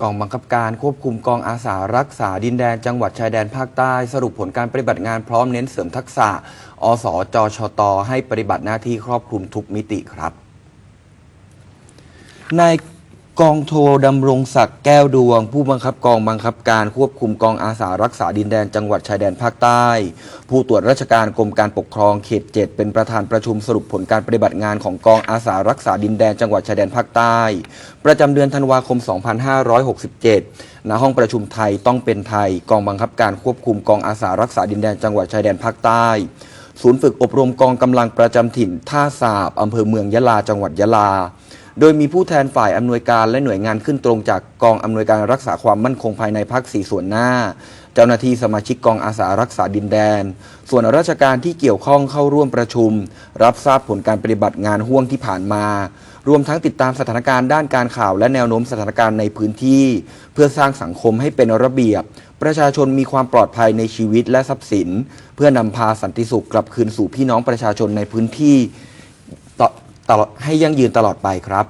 กองบังคับการควบคุมกองอาสารักษาดินแดนจังหวัดชายแดนภาคใต้ สรุปผลการปฏิบัติงานพร้อมเน้นเสริมทักษะ อสจชต ให้ปฏิบัติหน้าที่ครอบคลุมทุกมิติครับนาย กองโทดำรงศักดิ์แก้วดวง ผู้บังคับกองบังคับการควบคุมกองอาสารักษาดินแดนจังหวัดชายแดนภาคใต้ ผู้ตรวจราชการกรมการปกครองเขต7เป็นประธานประชุมสรุปผลการปฏิบัติงานของกองอาสารักษาดินแดนจังหวัดชายแดนภาคใต้ ประจำเดือนธันวาคม 2567 ณ ห้องประชุมไทยต้องเป็นไทย กองบังคับการควบคุมกองอาสารักษาดินแดนจังหวัดชายแดนภาคใต้ศูนย์ฝึกอบรมกองกำลังประจำถิ่นท่าสาบอำเภอเมืองยะลาจังหวัดยะลา โดยมีผู้แทนฝ่ายอำนวยการและหน่วยงานขึ้นตรงจากกองอำนวยการรักษาความมั่นคงภายในภาคสี่ส่วนหน้า เจ้าหน้าที่สมาชิกกองอาสารักษาดินแดน ส่วนราชการที่เกี่ยวข้องเข้าร่วมประชุม รับทราบผลการปฏิบัติงานห่วงที่ผ่านมารวมทั้งติดตามสถานการณ์ด้านการข่าวและแนวโน้มสถานการณ์ในพื้นที่ เพื่อสร้างสังคมให้เป็นระเบียบ ประชาชนมีความปลอดภัยในชีวิตและทรัพย์สิน เพื่อนำพาสันติสุขกลับคืนสู่พี่น้องประชาชนในพื้นที่ ตลอดให้ยั่งยืนตลอดไปครับ